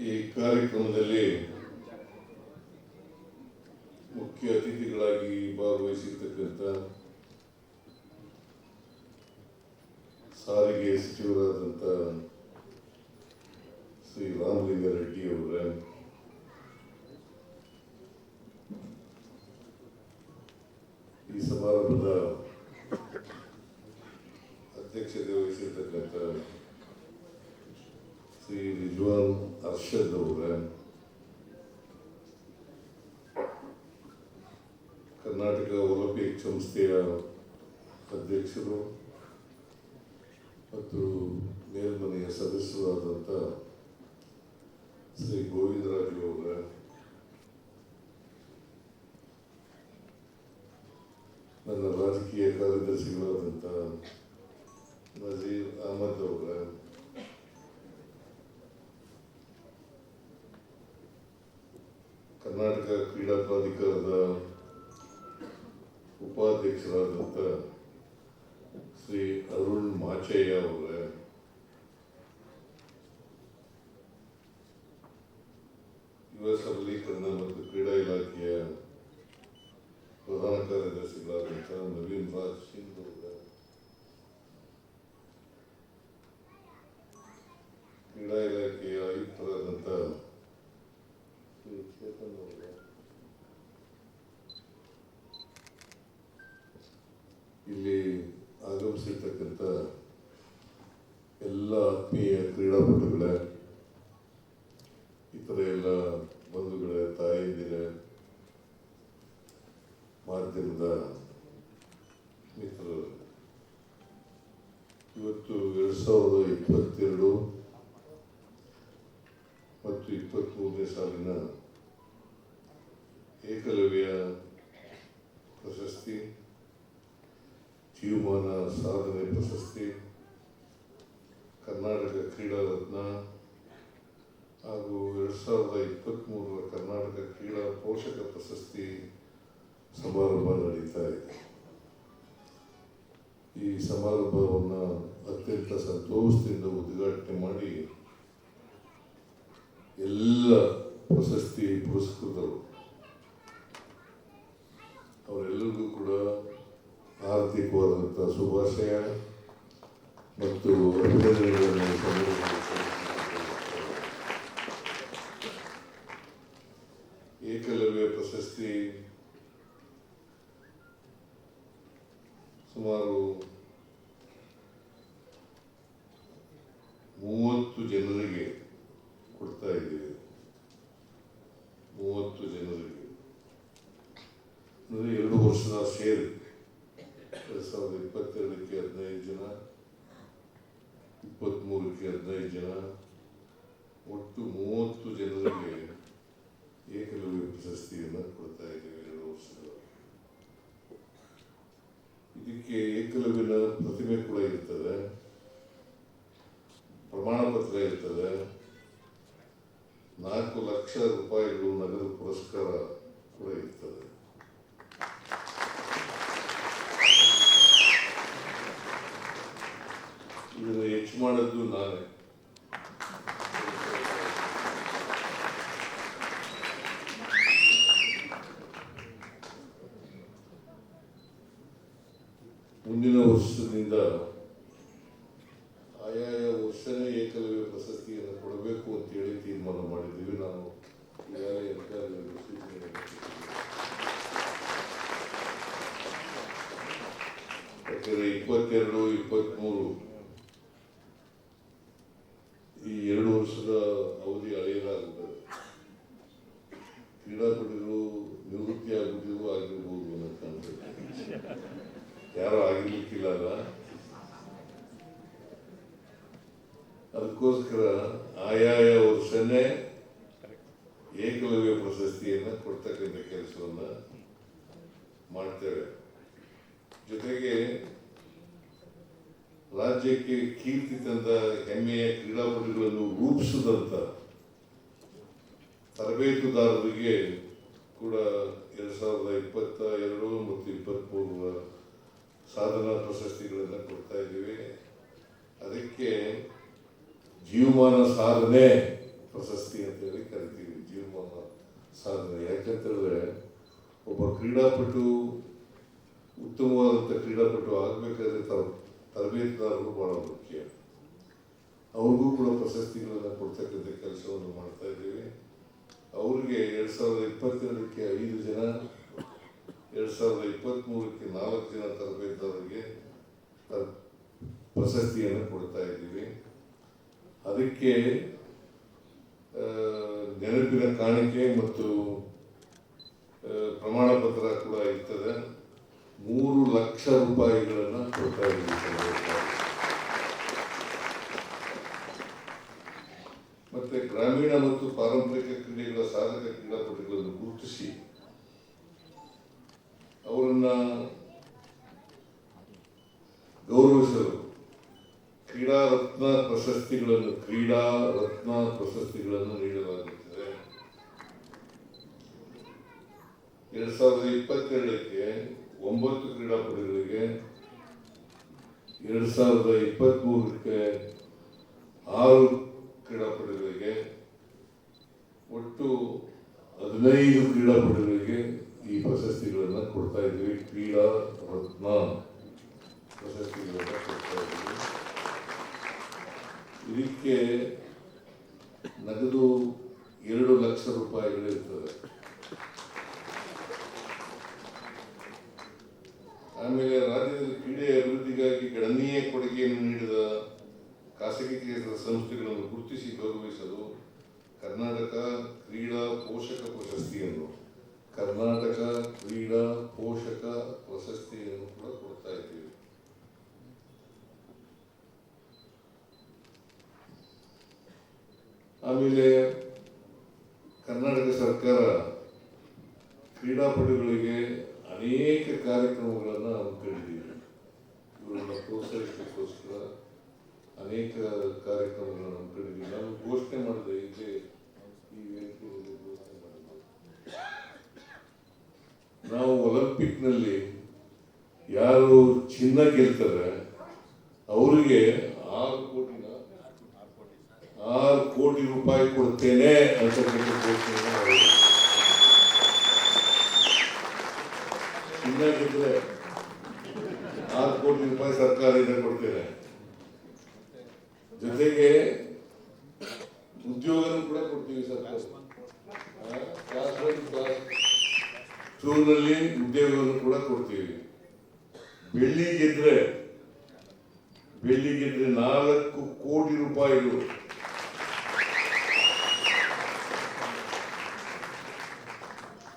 ಈ ಕಾರ್ಯಕ್ರಮದಲ್ಲಿ ಮುಖ್ಯ ಅತಿಥಿಗಳಾಗಿ ಭಾಗವಹಿಸಿರ್ತಕ್ಕಂಥ ಸಾರಿಗೆ ಸಚಿವರಾದಂಥ ಶ್ರೀ ರಾಮಲಿಂಗಾರೆಡ್ಡಿ ಅವರ. ಈ ಸಮಾರಂಭದ ಅಧ್ಯಕ್ಷತೆ ವಹಿಸಿರ್ತಕ್ಕಂಥ ಶ್ರೀ ರಿಜ್ವಾನ್ ಅರ್ಷದ್ ಕರ್ನಾಟಕ ಒಲಿಂಪಿಕ್ ಸಂಸ್ಥೆಯ ಅಧ್ಯಕ್ಷರು ಮತ್ತು ಮೇಲ್ಮನೆಯ ಸದಸ್ಯರಾದಂಥ ಶ್ರೀ ಗೋವಿಂದರಾಜು ಅವರ ನನ್ನ ರಾಜಕೀಯ ಕಾರ್ಯದರ್ಶಿಗಳಾದಂಥ ನಜೀರ್ ಅಹಮದ್ ಅವರ ಕ್ರೀಡಾ ಪ್ರಾಧಿಕಾರದ ಉಪಾಧ್ಯಕ್ಷರಾದಂಥ ಶ್ರೀ ಅರುಣ್ ಮಾಚಯ್ಯ ಅವರ ಯುವ ಸಬಲೀಕರಣ ಮತ್ತು ಕ್ರೀಡಾ ಇಲಾಖೆಯ ಪ್ರಧಾನ ಕಾರ್ಯದರ್ಶಿಗಳಾದಂಥ ನವೀನ್ ರಾಜ್ ಸಿಂಗ್ ಅವರ ಮಾಧ್ಯಮದ ಮಿತ್ರರು, ಇವತ್ತು ಎರಡು ಸಾವಿರದ ಇಪ್ಪತ್ತೆರಡು ಮತ್ತು ಇಪ್ಪತ್ತ್ಮೂರನೇ ಸಾಲಿನ ಏಕಲವ್ಯ ಪ್ರಶಸ್ತಿ ಜೀವಮಾನ ಸಾಧನೆ ಪ್ರಶಸ್ತಿ, ಕರ್ನಾಟಕ ಕ್ರೀಡಾ ರತ್ನ ಹಾಗೂ ಎರಡ್ ಸಾವಿರದ ಇಪ್ಪತ್ತ್ಮೂರರ ಕರ್ನಾಟಕ ಕ್ರೀಡಾ ಪೋಷಕ ಪ್ರಶಸ್ತಿ ಸಮಾರಂಭ ನಡೀತಾ ಇದೆ ಈ ಸಮಾರಂಭವನ್ನು ಅತ್ಯಂತ ಸಂತೋಷದಿಂದ ಉದ್ಘಾಟನೆ ಮಾಡಿ ಎಲ್ಲ ಪ್ರಶಸ್ತಿ ಪುರಸ್ಕೃತರು, ಅವರೆಲ್ಲರಿಗೂ ಕೂಡ ಆರ್ಥಿಕವಾದಂಥ ಶುಭಾಶಯ ಮತ್ತು ಅಭಿನಂದನೆಗಳನ್ನು. ಏಕಲವ್ಯ ಪ್ರಶಸ್ತಿ ಸುಮಾರು ಮೂವತ್ತು ಜನರಿಗೆ ಕೊಡ್ತಾ ಇದ್ದೀವಿ ಮೂವತ್ತು ಜನರಿಗೆ ಅಂದರೆ ಎರಡು ವರ್ಷದ ಸೇರಿ ಎರಡು ಸಾವಿರದ ಇಪ್ಪತ್ತೆರಡಕ್ಕೆ ಹದಿನೈದು ಜನ ಇಪ್ಪತ್ತ್ಮೂರಕ್ಕೆ ಹದಿನೈದು ಜನ ಒಟ್ಟು ಮೂವತ್ತು ಜನರಿಗೆ ಏಕಲವ್ಯ ಪ್ರಶಸ್ತಿಯನ್ನು ಕೊಡ್ತಾ ಇದ್ದೇವೆ ಎರಡು ವರ್ಷಗಳ ಇದಕ್ಕೆ ಏಕಲವ್ಯನ ಪ್ರತಿಮೆ ಕೂಡ ಇರ್ತದೆ ಪ್ರಮಾಣ ಪತ್ರ ಇರ್ತದೆ ನಾಲ್ಕು ಲಕ್ಷ ರೂಪಾಯಿಗಳು ನಗದು ಪುರಸ್ಕಾರ ಕೂಡ ಇರ್ತದೆ ಇದನ್ನು ಹೆಚ್ಚು ಮಾಡಿದ್ದು ನಾನೇ ಮುಂದಿನ ವರ್ಷದಿಂದ ಆಯಾಯ ವರ್ಷನೇ ಏಕಲವ್ಯ ಪ್ರಶಸ್ತಿಯನ್ನು ಕೊಡಬೇಕು ಅಂತೇಳಿ ತೀರ್ಮಾನ ಮಾಡಿದ್ದೀವಿ ನಾನು ಈಗಾಗಲೇ ಅಧಿಕಾರಿಗಳಿಗೆ ಸೂಚನೆ ನೀಡಿದ್ದೀನಿ. ಯಾಕಂದರೆ ಇಪ್ಪತ್ತೆರಡು ಇಪ್ಪತ್ತ್ಮೂರು ಈ ಎರಡು ವರ್ಷದ ಅವಧಿ ಅಳೆಯಲಾಗುತ್ತದೆ ಕ್ರೀಡಾಪಟುಗಳು ನಿವೃತ್ತಿ ಆಗುತ್ತಿಗೂ ಆಗಿರ್ಬೋದು ಅನ್ನೋ ಕಾನ್ಸೆಪ್ಟ್ ಯಾರು ಆಗಿರ್ಲಿಕ್ಕಿಲ್ಲ ಅದಕ್ಕೋಸ್ಕರ ಆಯಾಯ ವರ್ಷನೇ ಏಕಲವ್ಯ ಪ್ರಶಸ್ತಿಯನ್ನ ಕೊಡ್ತಕ್ಕಂಥ ಕೆಲಸವನ್ನ ಮಾಡ್ತೇವೆ. ಜೊತೆಗೆ ರಾಜ್ಯಕ್ಕೆ ಕೀರ್ತಿ ತಂದ ಹೆಮ್ಮೆಯ ಕ್ರೀಡಾಪಟುಗಳನ್ನು ರೂಪಿಸಿದಂಥ ತರಬೇತುದಾರರಿಗೆ ಕೂಡ ಎರಡು ಸಾವಿರದ ಇಪ್ಪತ್ತ ಎರಡು ಮತ್ತು ಇಪ್ಪತ್ತ್ಮೂರರ ಸಾಧನಾ ಪ್ರಶಸ್ತಿಗಳನ್ನು ಕೊಡ್ತಾ ಇದ್ದೀವಿ. ಅದಕ್ಕೆ ಜೀವಮಾನ ಸಾಧನೆ ಪ್ರಶಸ್ತಿ ಅಂತ ಹೇಳಿ ಕರಿತೀವಿ. ಜೀವಮಾನ ಸಾಧನೆ. ಯಾಕಂತೇಳಿದ್ರೆ ಒಬ್ಬ ಕ್ರೀಡಾಪಟು ಉತ್ತಮವಾದಂಥ ಕ್ರೀಡಾಪಟು ಆಗಬೇಕಾದ್ರೆ ತರ, ತರಬೇತುದಾರರು ಬಹಳ ಮುಖ್ಯ. ಅವ್ರಿಗೂ ಕೂಡ ಪ್ರಶಸ್ತಿಗಳನ್ನು ಕೊಡ್ತಕ್ಕಂಥ ಕೆಲಸವನ್ನು ಮಾಡ್ತಾ ಇದ್ದೀವಿ. ಅವರಿಗೆ ಎರಡು ಸಾವಿರದ ಇಪ್ಪತ್ತೆರಡಕ್ಕೆ ಐದು ಜನ ಎರಡು ಸಾವಿರದ ಇಪ್ಪತ್ತ್ಮೂರಕ್ಕೆ ನಾಲ್ಕು ಜನ ತರಬೇತಿದಾರರಿಗೆ ತರ- ಪ್ರಶಸ್ತಿಯನ್ನು ಕೊಡ್ತಾ ಇದ್ದೀವಿ ಅದಕ್ಕೆ ನೆನಪಿನ ಕಾಣಿಕೆ ಮತ್ತು ಪ್ರಮಾಣ ಪತ್ರ ಕೂಡ ಇರ್ತದೆ ಮೂರು ಲಕ್ಷ ರೂಪಾಯಿಗಳನ್ನು ಕೊಡ್ತಾ ಇದ್ದೀವಿ. ಮತ್ತೆ ಗ್ರಾಮೀಣ ಮತ್ತು ಪಾರಂಪರಿಕ ಕ್ರೀಡೆಗಳ ಸಾಧಕ ಕ್ರೀಡಾಪಟುಗಳನ್ನು ಗುರುತಿಸಿ ಅವರನ್ನ ಗೌರವಿಸಲು ಕ್ರೀಡಾ ರತ್ನ ಪ್ರಶಸ್ತಿಗಳನ್ನು ಕ್ರೀಡಾ ರತ್ನ ಪ್ರಶಸ್ತಿಗಳನ್ನು ನೀಡಲಾಗುತ್ತದೆ ಎರಡ್ ಸಾವಿರದ ಇಪ್ಪತ್ತೆರಡಕ್ಕೆ ಒಂಬತ್ತು ಕ್ರೀಡಾಪಟುಗಳಿಗೆ ಎರಡ್ ಸಾವಿರದ ಇಪ್ಪತ್ತ್ ಮೂರಕ್ಕೆ ಆರು ಕ್ರೀಡಾಪಟುಗಳಿಗೆ, ಒಟ್ಟು ಹದಿನೈದು ಕ್ರೀಡಾಪಟುಗಳಿಗೆ ಈ ಪ್ರಶಸ್ತಿಗಳನ್ನು ಕೊಡ್ತಾ ಇದ್ದೀವಿ ಕ್ರೀಡಾ ರತ್ನ ಪ್ರಶಸ್ತಿಗಳನ್ನು ಕೊಡ್ತಾ ಇದ್ದೀವಿ ಇದಕ್ಕೆ ನಗದು ಎರಡು ಲಕ್ಷ ರೂಪಾಯಿಗಳಿರ್ತದೆ. ಆಮೇಲೆ ರಾಜ್ಯದಲ್ಲಿ ಕ್ರೀಡೆ ಅಭಿವೃದ್ಧಿಗಾಗಿ ಗಣನೀಯ ಕೊಡುಗೆಯನ್ನು ನೀಡಿದ ಖಾಸಗಿ ಕ್ಷೇತ್ರದ ಸಂಸ್ಥೆಗಳನ್ನು ಗುರುತಿಸಿ ಗೌರವಿಸಲು ಕರ್ನಾಟಕ ಕ್ರೀಡಾ ಪೋಷಕ ಪ್ರಶಸ್ತಿಯನ್ನು ಕರ್ನಾಟಕ ಕ್ರೀಡಾ ಪೋಷಕ ಪ್ರಶಸ್ತಿಯನ್ನು ಕೂಡ ಕೊಡ್ತಾ ಇದ್ದೀವಿ. ಆಮೇಲೆ ಕರ್ನಾಟಕ ಸರ್ಕಾರ ಕ್ರೀಡಾಪಟುಗಳಿಗೆ ಅನೇಕ ಕಾರ್ಯಕ್ರಮಗಳನ್ನು ಹಮ್ಮಿಕೊಂಡಿದ್ದೀವಿ ಇವ್ರನ್ನ ಪ್ರೋತ್ಸಾಹಿಸಲಿಕ್ಕೋಸ್ಕರ ಅನೇಕ ಕಾರ್ಯಕ್ರಮಗಳನ್ನು ಹಮ್ಮಿಕೊಂಡಿದ್ದೀವಿ ನಾವು ಘೋಷಣೆ ಮಾಡಿದೆ ಇಲ್ಲಿ ಘೋಷಣೆ ನಾವು ಒಲಿಂಪಿಕ್ನಲ್ಲಿ ಯಾರು ಚಿನ್ನ ಗೆಲ್ತಾರೆ, ಅವರಿಗೆ ಆರು ಕೋಟಿನ, ಆರು ಕೋಟಿ ರೂಪಾಯಿ ಕೊಡ್ತೇನೆ ಅಂತ ಘೋಷಣೆಯನ್ನು ಮಾಡಿದೆ ನಾಲ್ಕು ಕೋಟಿ ರೂಪಾಯಿ ಸರ್ಕಾರದಿಂದ ಕೊಡ್ತೇನೆ ಜೊತೆಗೆ ಉದ್ಯೋಗನೂ ಕೂಡ ಕೊಡ್ತೀವಿ ಸರ್ಕಾರ ಚೂರ್ನಲ್ಲಿ ಉದ್ಯೋಗವನ್ನು ಕೂಡ ಕೊಡ್ತೀವಿ. ಬೆಳ್ಳಿ ಗೆದ್ರೆ ಬೆಳ್ಳಿ ಗೆದ್ರೆ ನಾಲ್ಕು ಕೋಟಿ ರೂಪಾಯಿಗಳು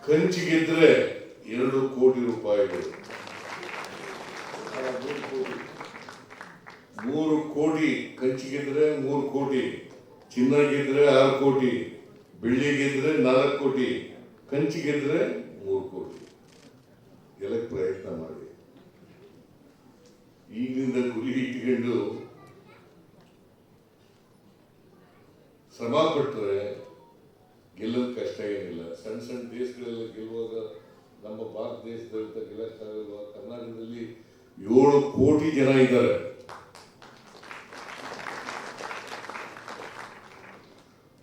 ಕಂಚಿ ಗೆದ್ರೆ ಎರಡು ಕೋಟಿ ರೂಪಾಯಿಗಳು ಮೂರು ಕೋಟಿ. ಕಂಚಿಗಿದ್ರೆ ಮೂರು ಕೋಟಿ ಚಿನ್ನ ಗೆದ್ರೆ ಆರು ಕೋಟಿ ಬೆಳ್ಳಿ ಗೆದ್ರೆ ನಾಲ್ಕು ಕೋಟಿ ಕಂಚಿ ಗೆದ್ರೆ ಮೂರು ಕೋಟಿ ಗೆಲ್ಲಕ್ಕೆ ಪ್ರಯತ್ನ ಮಾಡಿ ಈಗಿನಿಂದ ಗುರಿ ಇಟ್ಕೊಂಡು ಶ್ರಮ ಪಟ್ಟರೆ ಗೆಲ್ಲೋದು ಕಷ್ಟ ಏನಿಲ್ಲ ಸಣ್ಣ ಸಣ್ಣ ದೇಶಗಳೆಲ್ಲ ಗೆಲ್ಲುವಾಗ ದೇಶದಲ್ಲಿ ಕರ್ನಾಟಕದಲ್ಲಿ ಏಳು ಕೋಟಿ ಜನ ಇದ್ದಾರೆ.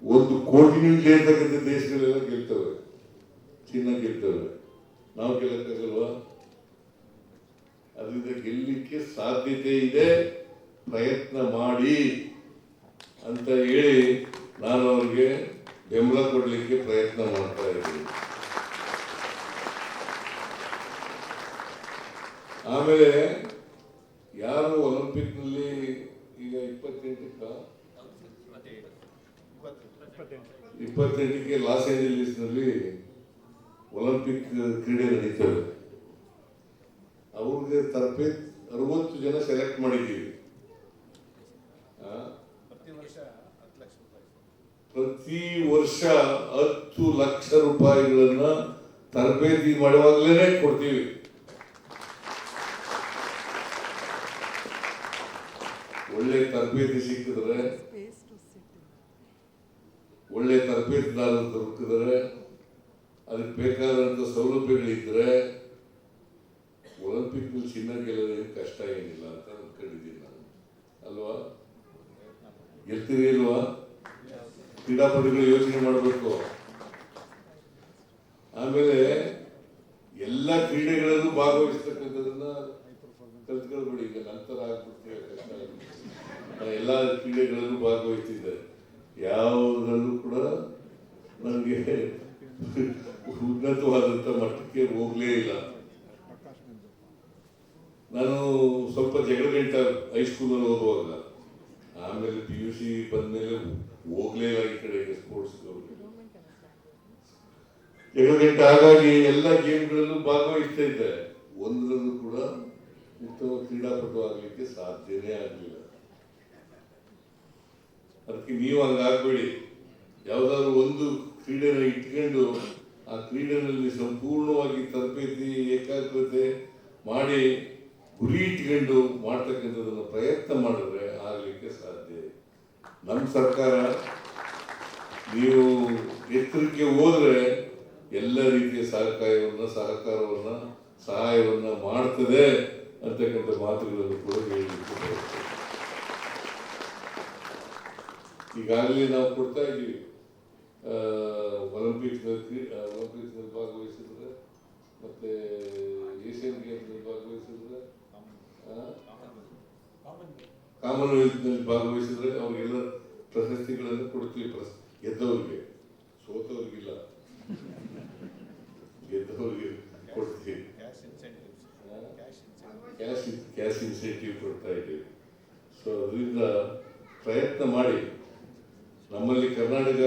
ಒಂದು ಕೋಟಿನೂ ಗೆಲ್ತಕ್ಕಂಥ ದೇಶಗಳೆಲ್ಲ ಗೆಲ್ತವೆ. ಚಿನ್ನ ಗೆಲ್ತವೆ. ನಾವು ಗೆಲ್ಲಕ್ಕಾಗಲ್ವಾ? ಅದರಿಂದ ಗೆಲ್ಲಿಕ್ಕೆ ಸಾಧ್ಯತೆ ಇದೆ. ಪ್ರಯತ್ನ ಮಾಡಿ ಅಂತ ಹೇಳಿ ನಾನು ಅವ್ರಿಗೆ ಬೆಂಬಲ ಕೊಡಲಿಕ್ಕೆ ಪ್ರಯತ್ನ ಮಾಡ್ತಾ ಇದ್ದೀನಿ. ಆಮೇಲೆ ಯಾರು ಒಲಿಂಪಿಕ್ನಲ್ಲಿ ಈಗ ಇಪ್ಪತ್ತೆಂಟಕ್ಕ? ಇಪ್ಪತ್ತೆಂಟಕ್ಕೆ ಲಾಸ್ ಏಂಜಲೀಸ್ನಲ್ಲಿ ಒಲಿಂಪಿಕ್ ಕ್ರೀಡೆ ನಡೀತವೆ ಅವ್ರಿಗೆ ತರಬೇತಿ ಅರವತ್ತು ಜನ ಸೆಲೆಕ್ಟ್ ಮಾಡಿದ್ದೀವಿ. ಪ್ರತಿ ವರ್ಷ ಹತ್ತು ಲಕ್ಷ ರೂಪಾಯಿಗಳನ್ನ ತರಬೇತಿ ಮಾಡುವಾಗಲೇ ಕೊಡ್ತೀವಿ. ಒಳ್ಳೆ ತರಬೇತಿ ಸಿಕ್ಕಿದ್ರೆ, ಒಳ್ಳೆ ತರಬೇತಿದಾರರು ದೊರಕಿದ್ರೆ, ಅದಕ್ಕೆ ಬೇಕಾದಂಥ ಸೌಲಭ್ಯಗಳಿದ್ರೆ, ಒಲಿಂಪಿಕ್ ಚಿನ್ನ ಗೆಲ್ಲ ಕಷ್ಟ ಏನಿಲ್ಲ ಅಂತ ಅನ್ಕೊಂಡಿದ್ದೀನಿ ನಾನು. ಅಲ್ವಾ? ಗೆಲ್ತೀರಿ ಇಲ್ವಾ? ಕ್ರೀಡಾಪಟುಗಳು ಯೋಚನೆ ಮಾಡಬೇಕು. ಆಮೇಲೆ ಎಲ್ಲ ಕ್ರೀಡೆಗಳಲ್ಲೂ ಭಾಗವಹಿಸ್ತಕ್ಕಂಥದನ್ನ ಕಲ್ತ್ಕೊಳ್ಬೇಡಿ ಈಗ ನಂತರ. ಎಲ್ಲ ಕ್ರೀಡೆಗಳಲ್ಲೂ ಭಾಗವಹಿಸಿದ್ದೆ. ಯಾವುದರಲ್ಲೂ ಕೂಡ ನನಗೆ ಉನ್ನತವಾದಂಥ ಮಟ್ಟಕ್ಕೆ ಹೋಗಲೇ ಇಲ್ಲ. ನಾನು ಸ್ವಲ್ಪ ಜಗಳ ಗಂಟ ಹೈಸ್ಕೂಲಲ್ಲಿ ಓದುವಾಗ, ಆಮೇಲೆ ಪಿ ಯು ಸಿ ಬಂದಮೇಲೆ ಹೋಗ್ಲೇ ಇಲ್ಲ ಈ ಕಡೆ ಸ್ಪೋರ್ಟ್ಸ್ ಜಗಳ ಗಂಟ ಹಾಗಾಗಿ ಎಲ್ಲ ಗೇಮ್ಗಳಲ್ಲೂ ಭಾಗವಹಿಸ್ತಾ ಇದ್ದೆ. ಒಂದರಲ್ಲೂ ಕೂಡ ಉತ್ತಮ ಕ್ರೀಡಾಪಟು ಆಗಲಿಕ್ಕೆ ಸಾಧ್ಯನೇ ಆಗಲಿಲ್ಲ. ಅದಕ್ಕೆ ನೀವು ಹಂಗಾಗ್ಬೇಡಿ. ಯಾವ್ದಾದ್ರು ಒಂದು ಕ್ರೀಡೆನ ಇಟ್ಕೊಂಡು ಆ ಕ್ರೀಡೆನಲ್ಲಿ ಸಂಪೂರ್ಣವಾಗಿ ತರಬೇತಿ, ಏಕಾಗ್ರತೆ ಮಾಡಿ ಗುರಿ ಇಟ್ಕೊಂಡು ಮಾಡ್ತಕ್ಕಂಥದ್ದನ್ನು ಪ್ರಯತ್ನ ಮಾಡಿದ್ರೆ ಆಗಲಿಕ್ಕೆ ಸಾಧ್ಯ. ನಮ್ಮ ಸರ್ಕಾರ ನೀವು ಎತ್ತರಕ್ಕೆ ಹೋದ್ರೆ ಎಲ್ಲ ರೀತಿಯ ಸಹಕಾರವನ್ನ ಸಹಕಾರವನ್ನ, ಸಹಾಯವನ್ನ ಮಾಡ್ತದೆ. ಅಂತಕ್ಕಂಥ ಮಾತುಗಳನ್ನು ಕೂಡ ಬಯಸ್ತೇನೆ. ಈಗಾಗಲೇ ನಾವು ಕೊಡ್ತಾ ಇದ್ದೀವಿ. ಒಲಿಂಪಿಕ್ಸ್ ಒಲಿಂಪಿಕ್ಸ್ನಲ್ಲಿ ಭಾಗವಹಿಸಿದ್ರೆ, ಮತ್ತೆ ಏಷ್ಯನ್ ಗೇಮ್ಸ್ನಲ್ಲಿ ಭಾಗವಹಿಸಿದ್ರೆ ಕಾಮನ್ವೆಲ್ತ್ನಲ್ಲಿ ಭಾಗವಹಿಸಿದ್ರೆ ಅವರಿಗೆಲ್ಲ ಪ್ರಶಸ್ತಿಗಳನ್ನು ಕೊಡ್ತೀವಿ ಪ್ರಸ್, ಗೆದ್ದವ್ರಿಗೆ. ಸೋತವ್ರಿಗಿಲ್ಲ ಗೆದ್ದವ್ರಿಗೆ ಕೊಡ್ತೀವಿ cash incentives cash incentive cash cash incentive ಕೊಡ್ತಾ ಇದ್ದೀವಿ ಸೊ ಅದರಿಂದ ಪ್ರಯತ್ನ ಮಾಡಿ ನಮ್ಮಲ್ಲಿ ಕರ್ನಾಟಕ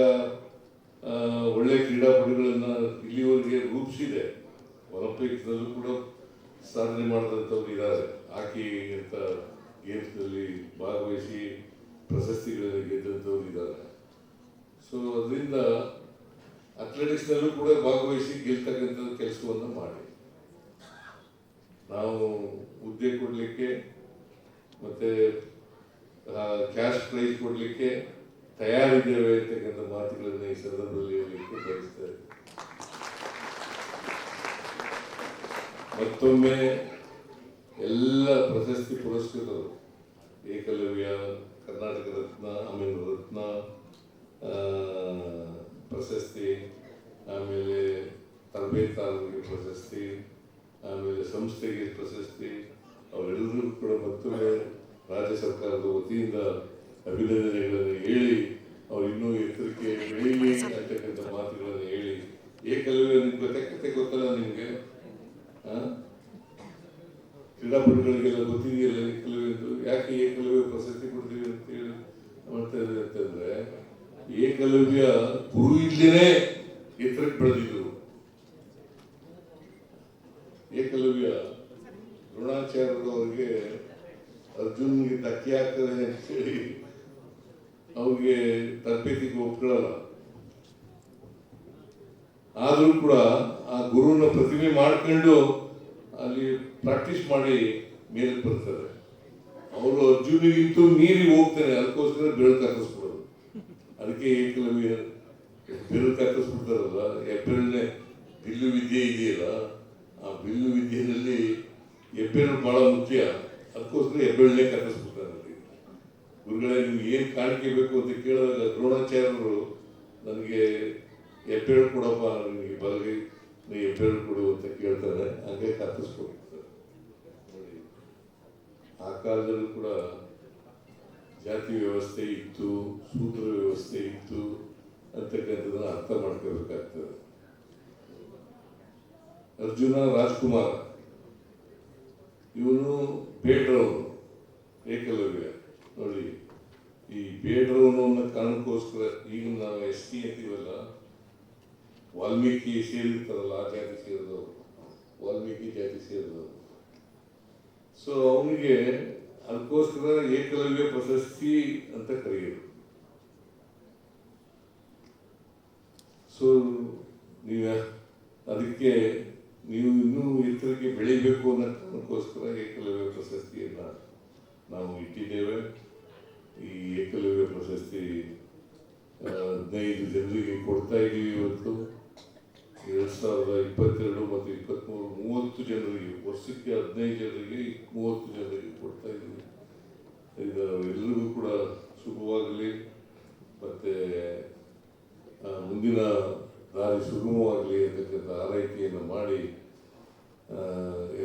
ಒಳ್ಳೆಯ ಒಳ್ಳೆ ಕ್ರೀಡಾಪಟುಗಳನ್ನ ಇಲ್ಲಿವರೆಗೆ ರೂಪಿಸಿದೆ. ಒಲಿಂಪಿಕ್ಸ್ನಲ್ಲೂ ಕೂಡ ಸಾಧನೆ ಮಾಡಿದಂಥವ್ರು ಇದ್ದಾರೆ. ಹಾಕಿ ಅಂತ ಗೇಮ್ಸ್ನಲ್ಲಿ ಭಾಗವಹಿಸಿ ಪ್ರಶಸ್ತಿಗಳನ್ನು ಗೆದ್ದಂಥವ್ರು ಇದ್ದಾರೆ. ಸೊ ಅದರಿಂದ ಅಥ್ಲೆಟಿಕ್ಸ್ನಲ್ಲೂ ಕೂಡ ಭಾಗವಹಿಸಿ ಗೆಲ್ತಕ್ಕಂಥ ಕೆಲಸವನ್ನು ಮಾಡಿ. ನಾವು ಹುದ್ದೆ ಕೊಡಲಿಕ್ಕೆ ಮತ್ತೆ ಕ್ಯಾಶ್ ಪ್ರೈಸ್ ಕೊಡಲಿಕ್ಕೆ ತಯಾರಿದ್ದೇವೆ ಅಂತಕ್ಕಂಥ ಮಾತುಗಳನ್ನು ಈ ಸಂದರ್ಭದಲ್ಲಿ ಹೇಳಲಿಕ್ಕೆ ಬಯಸ್ತಾ ಇದ್ದೀನಿ. ಮತ್ತೊಮ್ಮೆ ಎಲ್ಲ ಪ್ರಶಸ್ತಿ ಪುರಸ್ಕೃತರು, ಏಕಲವ್ಯ, ಕರ್ನಾಟಕ ರತ್ನ ಆಮೇಲೆ ರತ್ನ ಪ್ರಶಸ್ತಿ, ಆಮೇಲೆ ತರಬೇತಾರರಿಗೆ ಪ್ರಶಸ್ತಿ, ಆಮೇಲೆ ಸಂಸ್ಥೆಗೆ ಪ್ರಶಸ್ತಿ ಅವರೆಲ್ಲರೂ ಕೂಡ ಮತ್ತೊಮ್ಮೆ ರಾಜ್ಯ ಸರ್ಕಾರದ ವತಿಯಿಂದ ಅಭಿನಂದನೆಗಳನ್ನು ಹೇಳಿ, ಅವರು ಇನ್ನೂ ಎತ್ತರಕ್ಕೆ ಬೆಳೀಲಿ ಅಂತಕ್ಕಂಥ ಮಾತುಗಳನ್ನು ಹೇಳಿ ಏಕಲವ್ಯ ನಿಮ್ಗೆ ಗೊತ್ತಕ್ಕಂತೆ ಗೊತ್ತಲ್ಲ ನಿಮಗೆ? ಕ್ರೀಡಾಪಟುಗಳಿಗೆಲ್ಲ ಗೊತ್ತಿದೆಯಲ್ಲ ಏಕಲವ್ಯ ಎಂದು ಯಾಕೆ ಏಕಲವ್ಯ ಪ್ರಶಸ್ತಿ ಕೊಡ್ತೀವಿ ಅಂತ ಹೇಳಿ ಮಾಡ್ತಾ ಇದ್ದಾರೆ ಅಂತಂದ್ರೆ ಏಕಲವ್ಯ ಗುರು ಇಲ್ಲದೇನೆ ಎತ್ತರಕ್ಕೆ ಬೆಳೆದಿದ್ರು ಏಕಲವ್ಯ ದ್ರೋಣಾಚಾರ್ಯರು ಅವರಿಗೆ ಅರ್ಜುನ್ಗೆ ಧಕ್ಕೆ ಆಗ್ತದೆ ಅಂತ ಹೇಳಿ ಅವ್ರಿಗೆ ತರಬೇತಿಗೆ ಒಪ್ಕೊಳ್ಳಲ್ಲ ಆದರೂ ಕೂಡ ಆ ಗುರುವಿನ ಪ್ರತಿಮೆ ಮಾಡ್ಕೊಂಡು ಅಲ್ಲಿ ಪ್ರಾಕ್ಟೀಸ್ ಮಾಡಿ ಮೇಲೆ ಬರ್ತಾರೆ. ಅವರು ಅರ್ಜುನಿಗಿಂತೂ ಮೀರಿ ಹೋಗ್ತಾರೆ ಅದಕ್ಕೋಸ್ಕರ ಬೆಳಕು ಹಾಕಿಸ್ಬಿಡೋದು ಅದಕ್ಕೆ ಏಕಲವ್ಯ ಬೆಳಕು ಹಾಕಿಸ್ಬಿಡ್ತಾರಲ್ಲ ಹೆಬ್ಬೆರಳನೆ ಬಿಲ್ಲು ವಿದ್ಯೆ ಇದೆಯಲ್ಲ, ಆ ಬಿಲ್ಲು ವಿದ್ಯೆಯಲ್ಲಿ ಹೆಬ್ಬೆರಳು ಬಹಳ ಮುಖ್ಯ. ಅದಕ್ಕೋಸ್ಕರ ಹೆಬ್ಬೆರಳನೆ ಕಟ್ಟಿಸ್ಬಿಡ್ತಾರೆ ಅಲ್ಲಿ ಗುರುಗಳೇ ನೀವು ಏನು ಕಾಣಿಕೆ ಬೇಕು ಅಂತ ಕೇಳಿದಾಗ ದ್ರೋಣಾಚಾರ್ಯರು ನನಗೆ ಎಪ್ಪೇಳು ಕೊಡಪ್ಪ ನನಗೆ ಬಲಗೈ ನೀ ಎಪ್ಪೇಳು ಕೊಡು ಅಂತ ಕೇಳ್ತಾರೆ. ಹಾಗೆ ಕತ್ತಿಸ್ಕೊಂಡಿರ್ತಾರೆ ಆ ಕಾಲದಲ್ಲೂ ಕೂಡ ಜಾತಿ ವ್ಯವಸ್ಥೆ ಇತ್ತು, ಸೂತ್ರ ವ್ಯವಸ್ಥೆ ಇತ್ತು ಅಂತಕ್ಕಂಥದ್ದನ್ನ ಅರ್ಥ ಮಾಡ್ಕೋಬೇಕಾಗ್ತದೆ. ಅರ್ಜುನ ರಾಜ್ಕುಮಾರ್, ಇವನು ಬೇಟ್ರವನು ಏಕಲವ್ಯ. ಈ ಬೇಡರು ಅನ್ನೋ ಕಾರಣಕ್ಕೋಸ್ಕರ ಈಗ ನಾವು ಎಸ್ ಟಿ ಅಂತೀವಲ್ಲ, ವಾಲ್ಮೀಕಿ ಸೇರಿರ್ತಾರಲ್ಲ, ಆ ಜಾತಿ ಸೇರಿದವರು. ವಾಲ್ಮೀಕಿ ಜಾತಿ ಸೇರಿದವರು. ಸೊ ಅವನಿಗೆ ಅದಕ್ಕೋಸ್ಕರ ಏಕಲವ್ಯ ಪ್ರಶಸ್ತಿ ಅಂತ ಕರೆಯೋದು ಸೊ ನೀವ ಅದಕ್ಕೆ ನೀವು ಇನ್ನೂ ಎತ್ತರಕ್ಕೆ ಬೆಳಿಬೇಕು ಅನ್ನೋ ಕಾರಣಕ್ಕೋಸ್ಕರ ಏಕಲವ್ಯ ಪ್ರಶಸ್ತಿಯನ್ನು ನಾವು ಇಟ್ಟಿದ್ದೇವೆ. ಈ ಏಕಲವ್ಯ ಪ್ರಶಸ್ತಿ ಹದಿನೈದು ಜನರಿಗೆ ಕೊಡ್ತಾ ಇದೀವಿ ಇವತ್ತು. ಎರಡ್ ಸಾವಿರದ ಇಪ್ಪತ್ತೆರಡು ಮತ್ತು ಇಪ್ಪತ್ತ್ಮೂರು ಮೂವತ್ತು ಜನರಿಗೆ, ವರ್ಷಕ್ಕೆ ಹದಿನೈದು ಜನರಿಗೆ, ಮೂವತ್ತು ಜನರಿಗೆ ಕೊಡ್ತಾ ಇದ್ದೀವಿ ಇದು ಎಲ್ಲರಿಗೂ ಕೂಡ ಶುಭವಾಗಲಿ. ಮತ್ತೆ ಮುಂದಿನ ದಾರಿ ಸುಗಮವಾಗಲಿ ಅಂತಕ್ಕಂಥ ಆರೈಕೆಯನ್ನು ಮಾಡಿ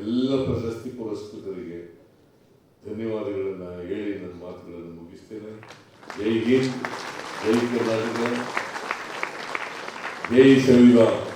ಎಲ್ಲ ಪ್ರಶಸ್ತಿ ಪುರಸ್ಕೃತರಿಗೆ ಧನ್ಯವಾದಗಳನ್ನು ಹೇಳಿ ನನ್ನ ಮಾತುಗಳನ್ನು ಮುಗಿಸ್ತೇನೆ. ಜೈ ಹಿಂದ್ ಜೈ ಕರ್ನಾಟಕ ಜೈ ಸಂವಿಧಾನ